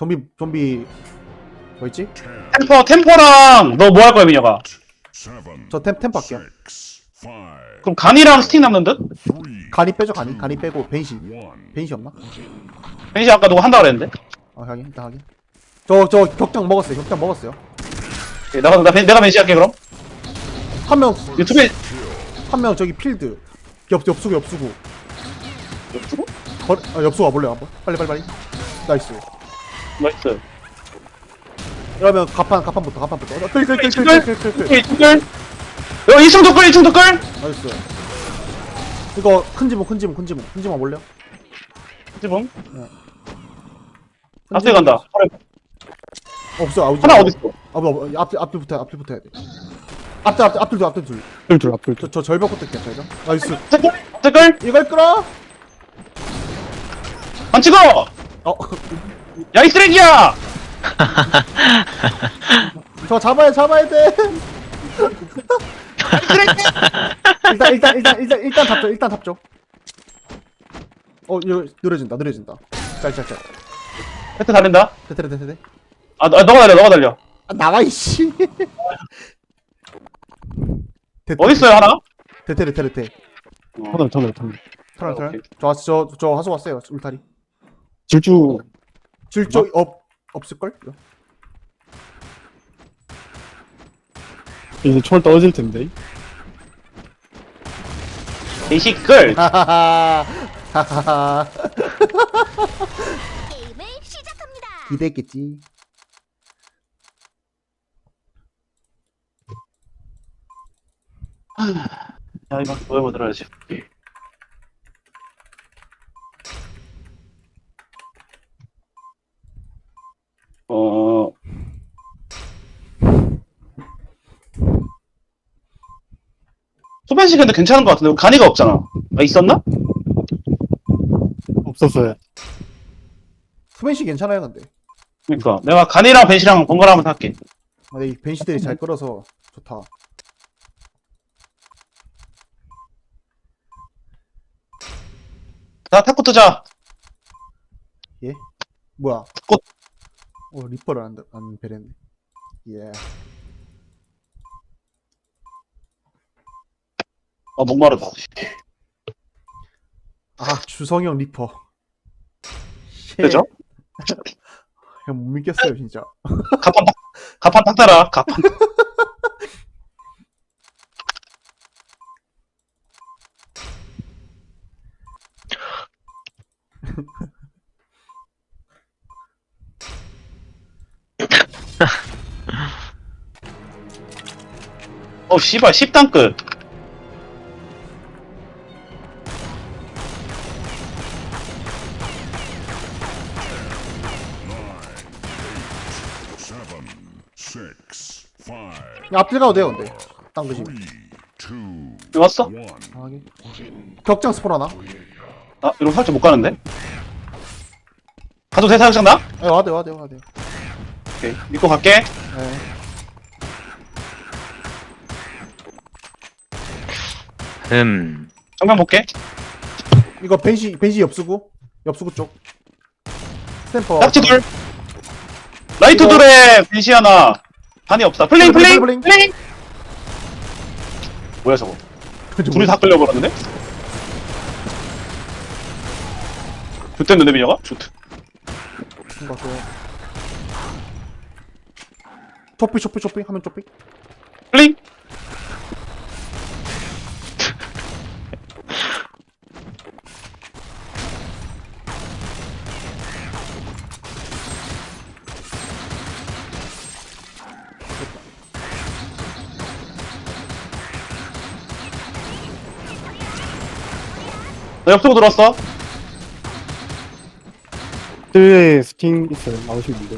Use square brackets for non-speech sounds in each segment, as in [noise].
좀비 좀비 뭐 있지? 템퍼 템퍼랑 너 뭐 할 거야 민혁아? 저템템 밖이야. 그럼 간이랑 스틱 남는 듯? 간이 빼죠 간이 간이 빼고 벤시 벤시 없나? 벤시 아까 누구 한다 그랬는데? 아 확인 일단 확인. 저저 격장 먹었어요. 격장 먹었어요. 오케이, 내가 나 벤, 내가 벤시 할게 그럼. 한명 유튜브에 한명 저기 필드 옆 옆수구 옆수구 거, 아, 옆수구 와볼래 한번 빨리 빨리 빨리 나이스 나이스. 이러면 가판 가판부터 가판부터 어, 끌끌끌끌끌끌끌 오케이 뚜끌. 여기 2층 뚜끌 2층 뚜끌. 나이스 이거 큰 지붕 큰 지붕 큰 지붕 큰 지붕 와볼래요? 지붕. 큰 앞에. 간다. 없어 아우지 하나 어디 있어? 아 뭐, 뭐, 앞 앞뒤부터 앞뒤부터 해야 돼 앞뒤 앞뒤 앞뒤 둘 앞뒤 둘 앞둘 앞둘 저, 저 절벽 부터 할게요 절벽 나이스 뚜끌 뚜끌. 이걸 끌어 안 찍어. 어 [laughs] 야 이 쓰레기야. [laughs] 저 잡아야 잡아야 돼. [laughs] 일단 일단 일단 일단 일단 잡죠 일단 잡죠. 어 이거 느려진다 느려진다. 짤짤짤. 배트 달린다. 됐대 됐대 아, 너, 너가 달려 너가 달려. 아 나와 이씨. 어디 [laughs] 있어요 하나? 됐대 됐대 터널 터널 터널. 터널 아, 터널. 오케이. 저 저, 저 하수 왔어요 울타리. 질주 질조 없 없을걸? 이제 초월 떨어질 텐데 벤시 끌. 하하하 하하하 게임을 시작합니다. 기대했겠지 야 이거 뭐해 들어야지. 어. 소변식 근데 괜찮은 것 같은데 간이가 없잖아. 아 있었나? 없었어요 수벤씨 괜찮아요 근데 그러니까 내가 간이랑 벤시랑 번갈아 한번 할게. 아, 근데 이 벤시들이 잘 끌어서 좋다 자 탁구 뜨자. 뭐야 꽃. 어 리퍼를 안, 안 베렸네 예 아 목마르다. 아 주성형 리퍼 그죠? [laughs] 형못 믿겠어요 진짜 가판 딱 가판 딱 따라 가판. [laughs] 어 씨발 10단 끝. 앞길 가도 돼요 근데 땅 그지 왔어? 아. 격장 스폰 하나 아 이러면 살짝 못 가는데? 가도 돼 사육장 나? 예 와대요 와대요 와대요 오케이 믿고 갈게. 예 음, 정면 볼게. 이거 벤시 벤시 옆수구 옆수구 쪽 스탬퍼 딱지 둘. 라이트 이거- 둘에 벤시 하나. 반이 없다. 플레잉 플레잉, 플레잉. 뭐야 저거? 둘이 다 끌려버렸는데? 좋댔는데 미녀가? 좋. 초피 초피 초피 하면 초피 나 옆으로 들어왔어. 뜰에 스팅 있어요 나오시면 돼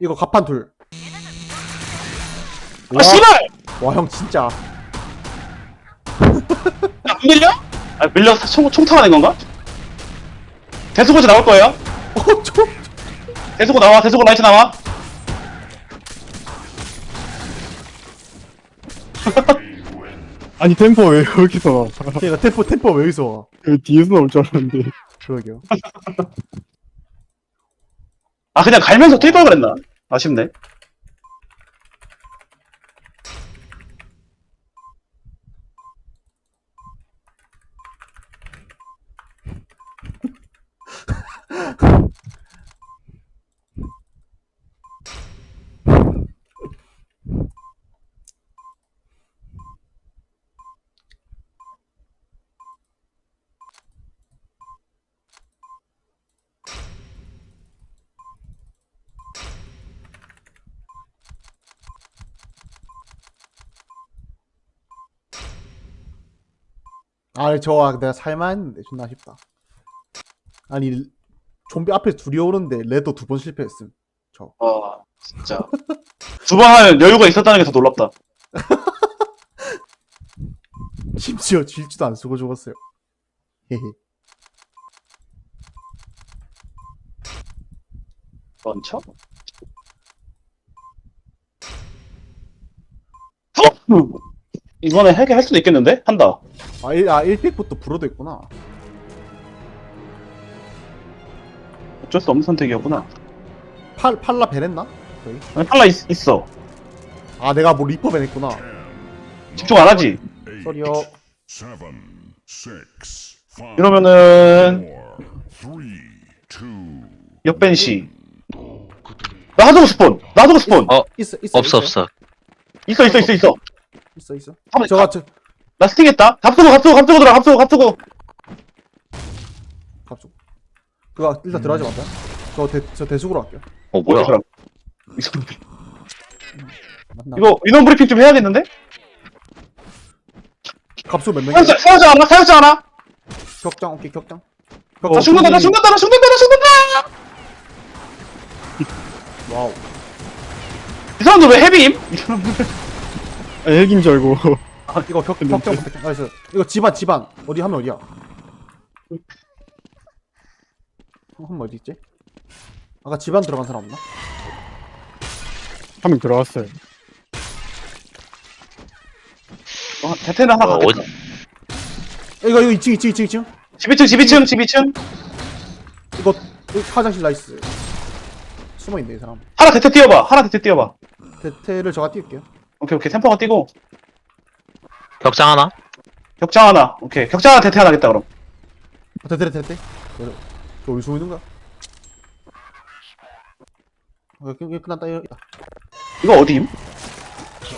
이거 가판 둘 아 씨발! 와 형 진짜 야, 안 밀려? 아 밀려서 총, 총타하는 건가? 대수고지 나올 거예요. 어좀 대수고 나와. 대수고 라이트 나와. [laughs] 아니 템포 왜 여기서 나와? 그러니까 템포 템포 왜 여기서 와? 그 뒤에서 나올 줄 알았는데 그러게요. 아 그냥 갈면서 뛸걸 그랬나? 아쉽네. [laughs] 아, 저 내가 살만했는데 존나 아쉽다. 아니 좀비 앞에 둘이 오는데 레더 두 번 실패했음. 저. 와 진짜 [laughs] 두번할 여유가 있었다는 게 더 놀랍다. [laughs] 심지어 질지도 안 쓰고 죽었어요. 헤헤. 런처? 어? 이번에 해결 할 수도 있겠는데? 한다. 아, 1, 아 1픽부터 불어도 있구나. 어쩔 수 없는 선택이었구나. 팔 팔라 베냈나? 저희? 아니, 팔라 있, 있어. 아 내가 뭐 리퍼 베냈구나. 집중 안 하지? 쏘리요. seven, six, five, 이러면은 four, three, two, 역벤시. 나 하드고 스폰. 나 하드고 스폰. 어, 있어 있어 없어, 있어요? 없어. 있어 있어 있어 있어. 있어 있어. 한번 저가 저나 스팅했다. 갑수고 갑수고 갑수고 들어 갑수고 갑수고. 갑자기 그거 일단 들어가지 마세요. 저대 저 대숙으로 할게요. 어, 뭐야. 사람. 맞나? 이거 인원 브리핑 좀 해야겠는데? 갑수 몇 명이야? 사역자 사역자 하나 사역자 하나. 격장 오케이 격장. 나 어, 죽는다 나 죽는다 나 죽는다 나 죽는다. 와우. 이 사람들 왜 헤비임? 아, 핵인 줄 알고 아, 이거 격 격장 부탁해. 나이스. 이거 집안 집안 어디 하면 어디야? 한번 어디 있지? 아까 집안 들어간 사람 없나? 한 명 들어갔어요 어, 대테는 하나 어, 갖겠다. 이거 이거 2층 2층 2층 2층. 12층 12층 12층. 이거 이거 화장실 나이스. 숨어 있네 이 사람. 하나 대테 띄워봐. 하나 대테 띄워봐. 대테를 저가 띄울게요. 오케이 오케이 템퍼가 뛰고 격장 하나? 격장 하나. 오케이 격장 하나 대테 하나 하겠다 그럼. 어, 대테 대테 대테. 저, 저 어디 숨어 있는 거야? 어, 끝- 끝- 끝났다 이거. 이거 어디임?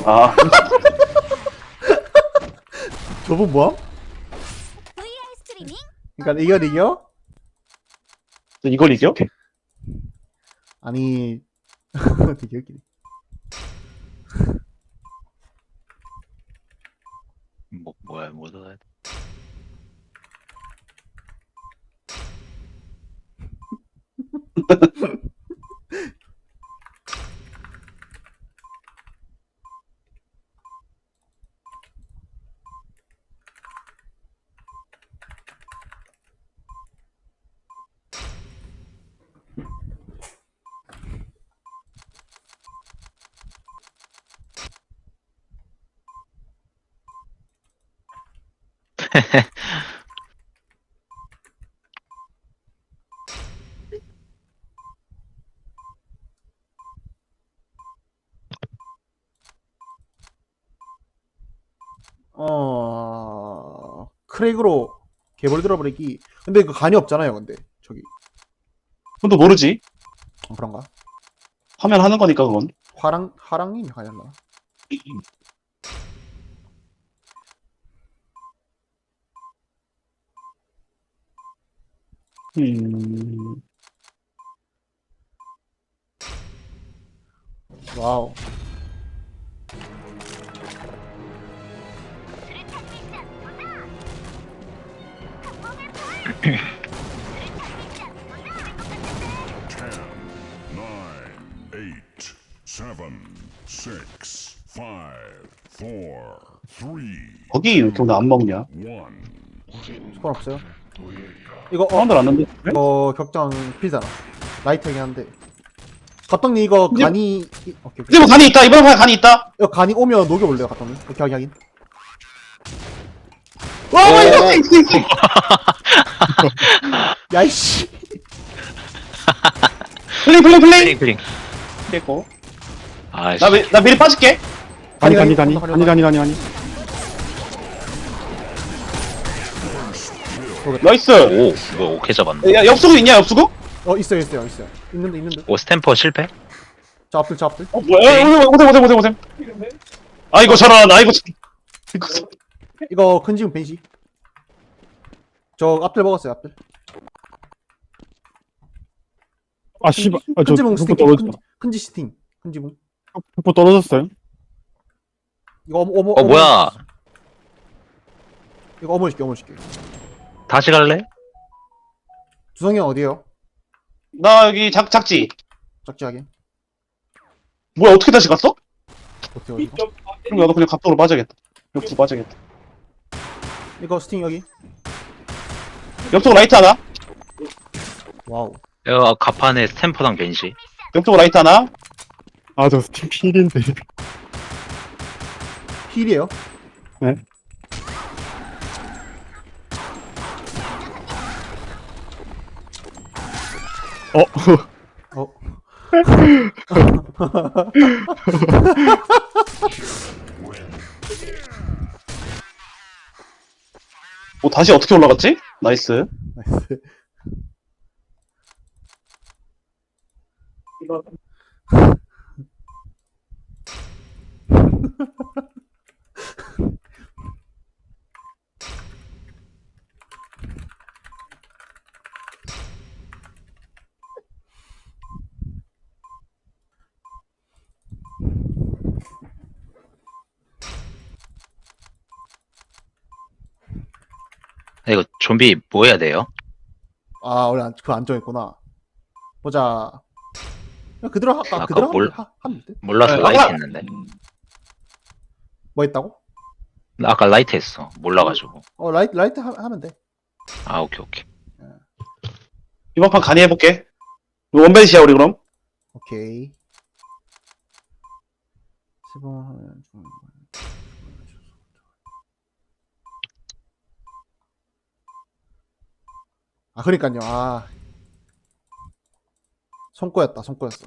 아 [laughs] 저분 뭐야? VR 스트리밍 그러니까 이거 이겨? 이걸 이겨? 아니 [laughs] 되게 웃기네. 뭐, 뭐야, 뭐야. [laughs] 어 크랙으로 개벌 들어버리기. 근데 그 간이 없잖아요. 근데 저기 그건 또 모르지. 어, 그런가? 화면 하는 거니까 그건. 화랑 하랑이 가였나? [laughs] 음. 와우. ten, nine, eight, seven, six, five, four, three, 거기 이렇게 오늘 안 먹냐? one. 스폰 없어요? 이거 어 사람들 왔는데? 그래? 이거 격장 필잖아. 라이트하긴 한데. 갑당님 이거 근데- 간이 이- 오케이 오케이. 이제 뭐 간이 있다. 이번 판에 간이 있다. 이거 간이 오면 녹여볼래요, 갑당님? 오케이 하긴 하긴. 와, 와, 이거! 오, [laughs] 야, 이씨. [laughs] 플링 플링 플링 플링 플링. 됐고 아이씨. 나, 미, 나 미리 빠질게 아니 아니, 아니 아니 아니, 아니 나이스 오, 뭐야, 오케이 잡았네. 야 엽수구 있냐 엽수구? 어, 있어요, 있어요, 있어요. 있는데, 있는데. 오, 스탬퍼 실패? 저 앞들, 저 앞들. 어 뭐야 오셈 오셈 오셈 오셈 아 이거 저런 아 이거 저- 이거 저- 이거 큰 지금 벤시. 저 앞들 먹었어요, 앞들. 아 씨발 아 저 큰 지붕 스팅. 떨어졌다 큰지 스팅. 큰 지붕. 흑포 떨어졌어요 이거 어머, 어머. 어, 뭐야. 이거 어머 시켜, 어머 시켜. 다시 갈래? 주성이 형 어디에요? 나 여기 작 작지 짝지 하게. 뭐야 어떻게 다시 갔어? 어떻게 어디? 그럼 나도 그냥 갑도로 빠져야겠다 엽수 빠져야겠다 이거 스팅 여기. 엽수구 라이트 하나 와우. 야, 가판에 스탬퍼당 벤시. 엽수구 라이트 하나 아 저 스팀 필인데 힐이에요? 네. 어 어. 뭐 다시 어떻게 올라갔지? 나이스 나이스. 좀비 뭐 해야 돼요? 아, 원래 안, 그거 안 정했구나. 보자. 그냥 그대로 할까? 아까 그대로 뭘- 하면, 하, 하면 돼. 몰라서 네, 라이트 아까- 했는데. 뭐 했다고? 나 아까 라이트 했어. 몰라가지고. 어, 라이트, 라이트 하, 하면 돼. 아, 오케이, 오케이. 이번 판 간이 해볼게 원벤시야 우리 그럼 오케이. 10번 하면 좀. 아, 그러니까요. 아. 손꼬였다, 손꼬였어.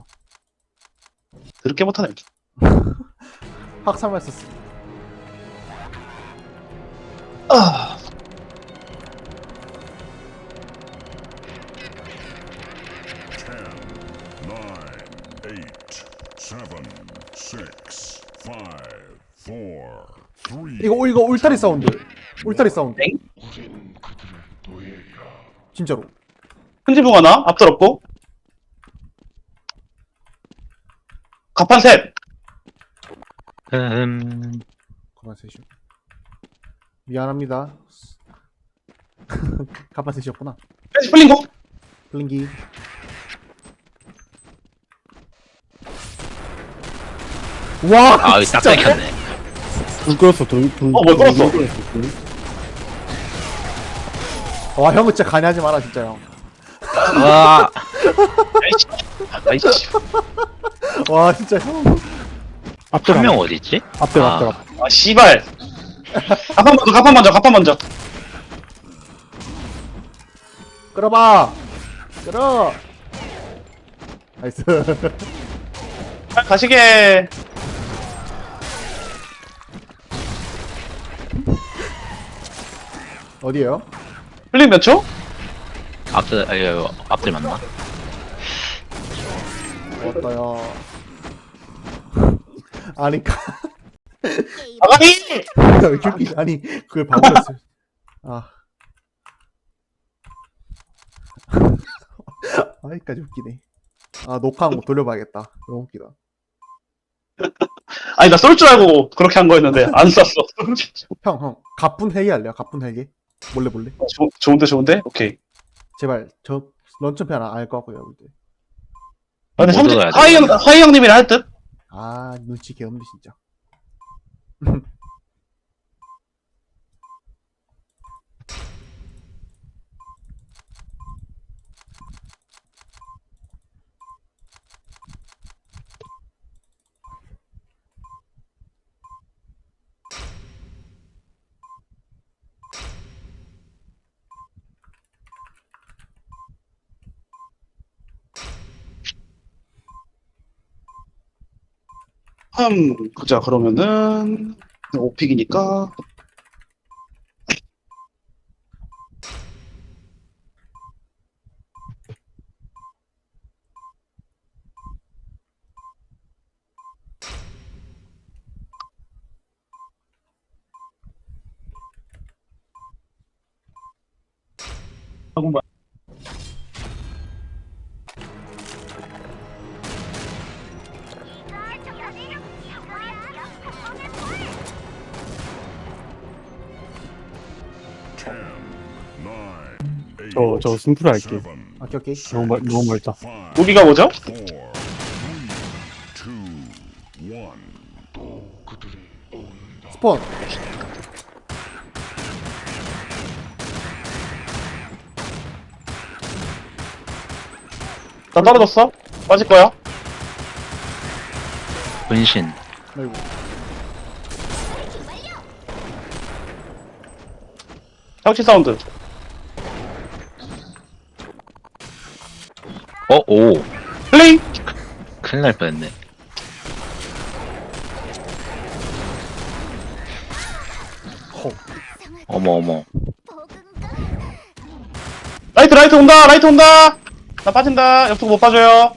그렇게 못하네 [laughs] 학사만 했었어. 아. 이거, 이거 울타리 사운드. 울타리 사운드. 땡? 진짜로. 큰 지붕 하나 앞들 없고 가판 셋 음, 가만 셋이요. 미안합니다. [laughs] 가만 셋이었구나. 펜시 풀린 거 블링기. 와, 아, 이거 딱 끊겼네. 불 끌었어 불불 어, 뭘 끌었어? 와, 형은 진짜 간이하지 마라, 진짜 형. 와, 아이씨 아이씨 와, 진짜 형. 앞들 한명 어딨지? 앞들 아. 앞들 앞들 아 씨발 가판 먼저 가판 먼저 가판 먼저 끌어봐. 끌어. 나이스. 아, 가시게 어디에요? 풀린 몇 초? 앞들, 아, 이거 앞들 맞나? 왔다요. 아니, 가- 아가리 왜 이렇게 웃기지? 아니, 그걸 봐버렸어요. 아. [laughs] 아이까지 웃기네. 아, 녹화한 거 돌려봐야겠다. 너무 웃기다. 아니 나 쏠 줄 알고 그렇게 한 거였는데 안 쐈어 [laughs] 형, 형, 가쁜 회의 할래요? 가쁜 회의? 몰래 몰래? 좋- 좋은데 좋은데 오케이 제발, 저, 런처패 하나 알것 같고요, 볼 때. 아, 근데 못 성재 얻어야 돼. 하이 형 하이 형님이랑 할듯 아, 눈치 개없네, 진짜. 음, 그자 그러면은. 5픽이니까. 하고만 저, 저 심플 할게. 오케이 오케이 너무, 멀, 너무 멀다. 무기가 뭐죠? 스폰 나 떨어졌어? 빠질 거야? 분신. 아이고 상치 사운드 어, 오. 플레이! 큰일 날 뻔했네. 헉 어머, 어머. 라이트 라이트 온다 라이트 온다 나 빠진다 옆으로 못 빠져요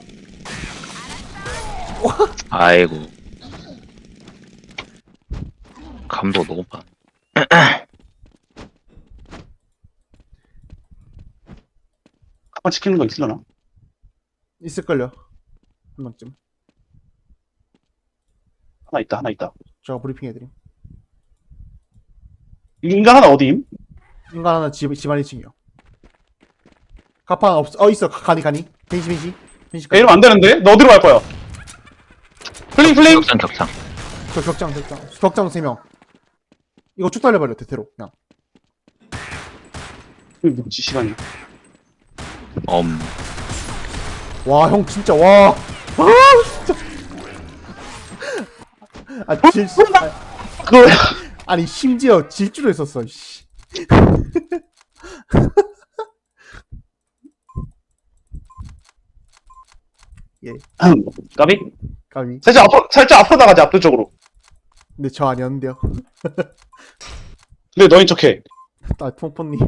아이고. 감도 높아. [clears throat] 한번 지키는 거 있으려나? 있을걸요? 한 명쯤. 하나 있다 하나 있다. 제가 브리핑 해드림. 인간 하나 어디임? 인간 하나 집, 집안 1층이요. 가판 없어 어 있어. 가니 가니. 벤시 벤시. 벤시 야, 이러면 안 되는데? 너 어디로 갈 거야? 플레이 플레이 격상, 격상. 저 격장 격장. 격장 3명. 이거 쭉 달려버려 대테로. 그냥. 이거 뭐지 시간이? 엄. 와 형 진짜 와. 아, 진짜. 아, 질, 아, 그거 아니 심지어 질주를 했었어 씨. 까비? 까비. 살짝 앞으로 살짝 앞으로 나가자 앞뒤 쪽으로. 근데 저 아니었는데요. 근데 너인 척해. 아 통포님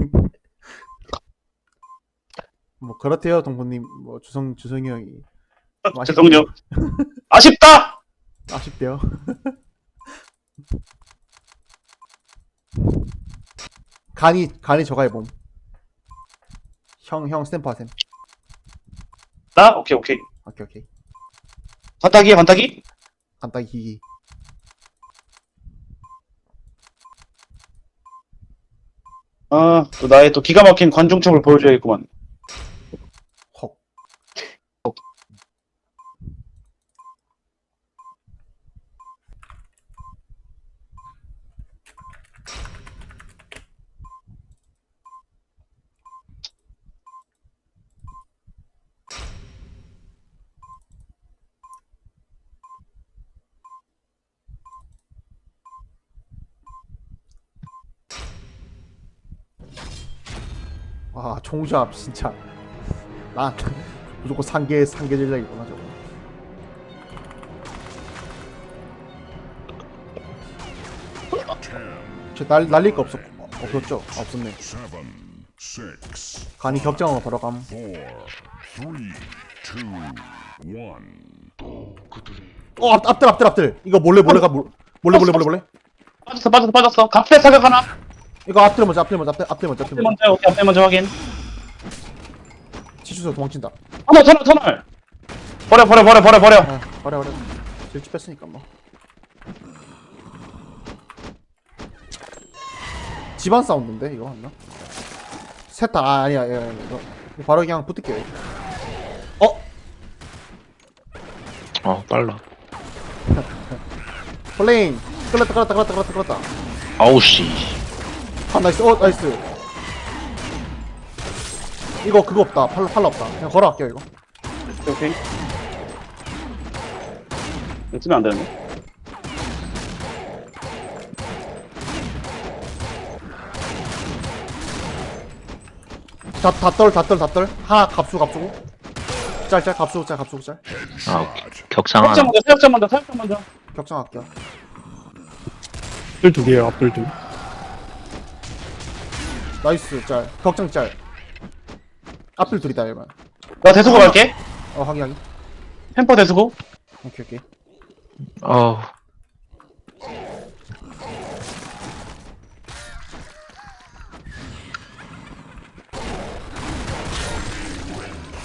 뭐 그렇대요 동포님. 뭐 주성 주성이 형이. 뭐 죄송해요. [laughs] 아쉽다! 아쉽대요. [laughs] 간이 간이 저가 해봄 형형 스탬프 하셈. 나? 오케이 오케이. 오케이 오케이. 반타기야 반타기? 간단히 기기. 아또 나의 또 기가 막힌 관중첩을 보여줘야겠구만 와 총잡 진짜. 난 무조건 상계 상계 전략이구나 저거. 저 날, 날릴 거 없었, 없었죠? 아, 없었네. 간이 격장으로 바로 감. 어, 앞, 앞들 앞들 앞들. 이거 몰래 몰래 가 몰- 몰래 몰래 몰래 몰래? 빠졌어 빠졌어 빠졌어. 갑대 사격 하나 이거 앞들 먼저 앞들 먼저 앞들 앞들 먼저 앞들 앞에 먼저. 먼저 오케이 앞에 먼저 확인. 치수서 도망친다. 터널 터널 터널! 버려 버려 버려 버려 버려. 아 버려 버려. 질주 뺐으니까 뭐. 집안 사운드인데 이거 맞나? 셋다 아, 아니야 아니야, 아니야. 이거 이거 바로 그냥 붙을게요. 어? 어, 빨라. [laughs] 플레인! 끌었다 끌었다 끌었다 끌었다 끌었다. 아우, 씨. 아 나이스. 어 나이스. 이거 그거 없다. 팔, 팔 없다. 그냥 걸어갈게요 이거. 오케이. 이거 쓰면 안 되는데. 다, 다떨 다떨 다떨. 하나 갑수 갑수고 짤짤 갑수 짤 갑수 짤. 아, 오케이. 격상 사격자 하나. 먼저 사격자 먼저 사격자 먼저. 격정할게요. 앞들 두 개요 앞들 두 나이스 짤 격정 짤 앞을 둘이다 이러면 나 대수고 갈게. 어 확인 확인 햄퍼 대수고. 오케이 오케이 어우.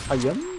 아연